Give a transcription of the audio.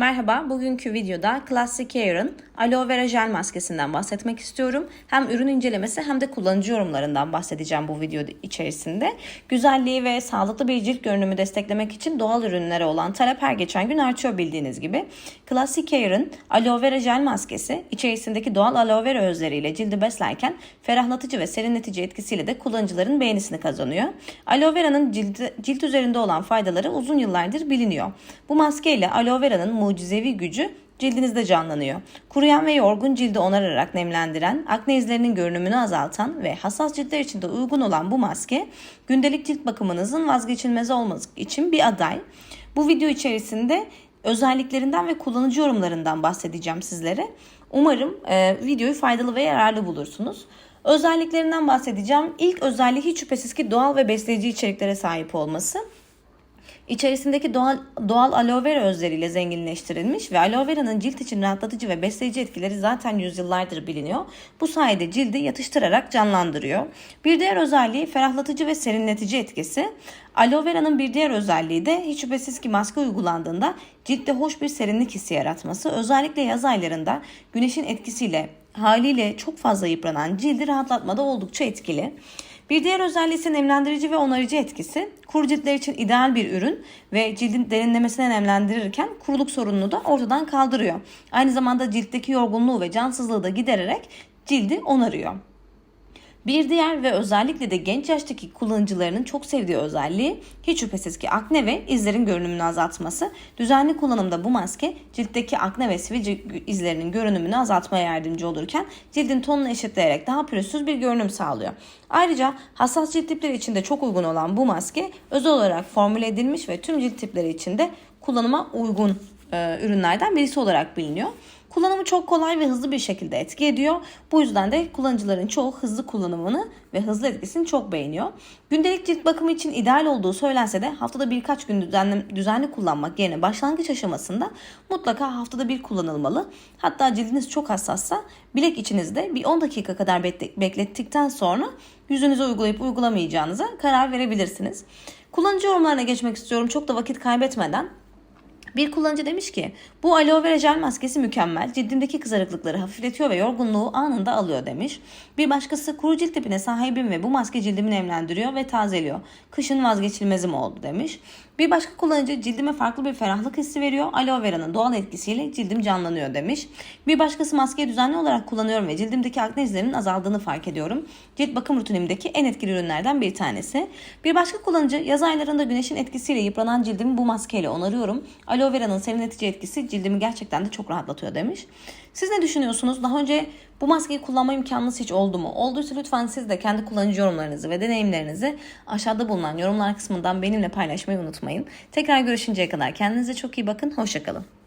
Merhaba, bugünkü videoda Classic Care'ın Aloe Vera Jel maskesinden bahsetmek istiyorum. Hem ürün incelemesi hem de kullanıcı yorumlarından bahsedeceğim bu video içerisinde. Güzelliği ve sağlıklı bir cilt görünümü desteklemek için doğal ürünlere olan talep her geçen gün artıyor bildiğiniz gibi. Classic Care'ın Aloe Vera Jel maskesi içerisindeki doğal aloe vera özleriyle cildi beslerken ferahlatıcı ve serinletici etkisiyle de kullanıcıların beğenisini kazanıyor. Aloe vera'nın cilt, cilt üzerinde olan faydaları uzun yıllardır biliniyor. Bu maskeyle aloe vera'nın mucizevi gücü cildinizde canlanıyor. Kuruyan ve yorgun cildi onararak nemlendiren, akne izlerinin görünümünü azaltan ve hassas ciltler için de uygun olan bu maske gündelik cilt bakımınızın vazgeçilmezi olması için bir aday. Bu video içerisinde özelliklerinden ve kullanıcı yorumlarından bahsedeceğim sizlere. Umarım e, videoyu faydalı ve yararlı bulursunuz. Özelliklerinden bahsedeceğim. İlk özelliği hiç şüphesiz ki doğal ve besleyici içeriklere sahip olması. İçerisindeki doğal, doğal aloe vera özleriyle zenginleştirilmiş ve aloe vera'nın cilt için rahatlatıcı ve besleyici etkileri zaten yüzyıllardır biliniyor. Bu sayede cildi yatıştırarak canlandırıyor. Bir diğer özelliği ferahlatıcı ve serinletici etkisi. Aloe vera'nın bir diğer özelliği de hiç şüphesiz ki maske uygulandığında ciltte hoş bir serinlik hissi yaratması. Özellikle yaz aylarında güneşin etkisiyle haliyle çok fazla yıpranan cildi rahatlatmada oldukça etkili. Bir diğer özelliği ise nemlendirici ve onarıcı etkisi. Kuru ciltler için ideal bir ürün ve cildin derinlemesine nemlendirirken kuruluk sorununu da ortadan kaldırıyor. Aynı zamanda ciltteki yorgunluğu ve cansızlığı da gidererek cildi onarıyor. Bir diğer ve özellikle de genç yaştaki kullanıcılarının çok sevdiği özelliği hiç şüphesiz ki akne ve izlerin görünümünü azaltması. Düzenli kullanımda bu maske ciltteki akne ve sivilce izlerinin görünümünü azaltmaya yardımcı olurken cildin tonunu eşitleyerek daha pürüzsüz bir görünüm sağlıyor. Ayrıca hassas cilt tipleri için de çok uygun olan bu maske özel olarak formüle edilmiş ve tüm cilt tipleri için de kullanıma uygun e, ürünlerden birisi olarak biliniyor. Kullanımı çok kolay ve hızlı bir şekilde etki ediyor. Bu yüzden de kullanıcıların çoğu hızlı kullanımını ve hızlı etkisini çok beğeniyor. Gündelik cilt bakımı için ideal olduğu söylense de haftada birkaç gün düzenli, düzenli kullanmak yerine başlangıç aşamasında mutlaka haftada bir kullanılmalı. Hatta cildiniz çok hassassa bilek içinizde bir 10 dakika kadar beklettikten sonra yüzünüze uygulayıp uygulamayacağınıza karar verebilirsiniz. Kullanıcı yorumlarına geçmek istiyorum çok da vakit kaybetmeden. Bir kullanıcı demiş ki bu aloe vera jel maskesi mükemmel. Cildimdeki kızarıklıkları hafifletiyor ve yorgunluğu anında alıyor demiş. Bir başkası kuru cilt tipine sahibim ve bu maske cildimi nemlendiriyor ve tazeliyor. Kışın vazgeçilmezim oldu demiş. Bir başka kullanıcı cildime farklı bir ferahlık hissi veriyor. Aloe vera'nın doğal etkisiyle cildim canlanıyor demiş. Bir başkası maskeyi düzenli olarak kullanıyorum ve cildimdeki akne izlerinin azaldığını fark ediyorum. Cilt bakım rutinimdeki en etkili ürünlerden bir tanesi. Bir başka kullanıcı yaz aylarında güneşin etkisiyle yıpranan cildimi bu maskeyle onarıyorum. Aloe vera'nın serinletici etkisi cildimi gerçekten de çok rahatlatıyor demiş. Siz ne düşünüyorsunuz? Daha önce bu maskeyi kullanma imkanınız hiç oldu mu? Olduysa lütfen siz de kendi kullanıcı yorumlarınızı ve deneyimlerinizi aşağıda bulunan yorumlar kısmından benimle paylaşmayı unutmayın. Tekrar görüşünceye kadar kendinize çok iyi bakın. Hoşçakalın.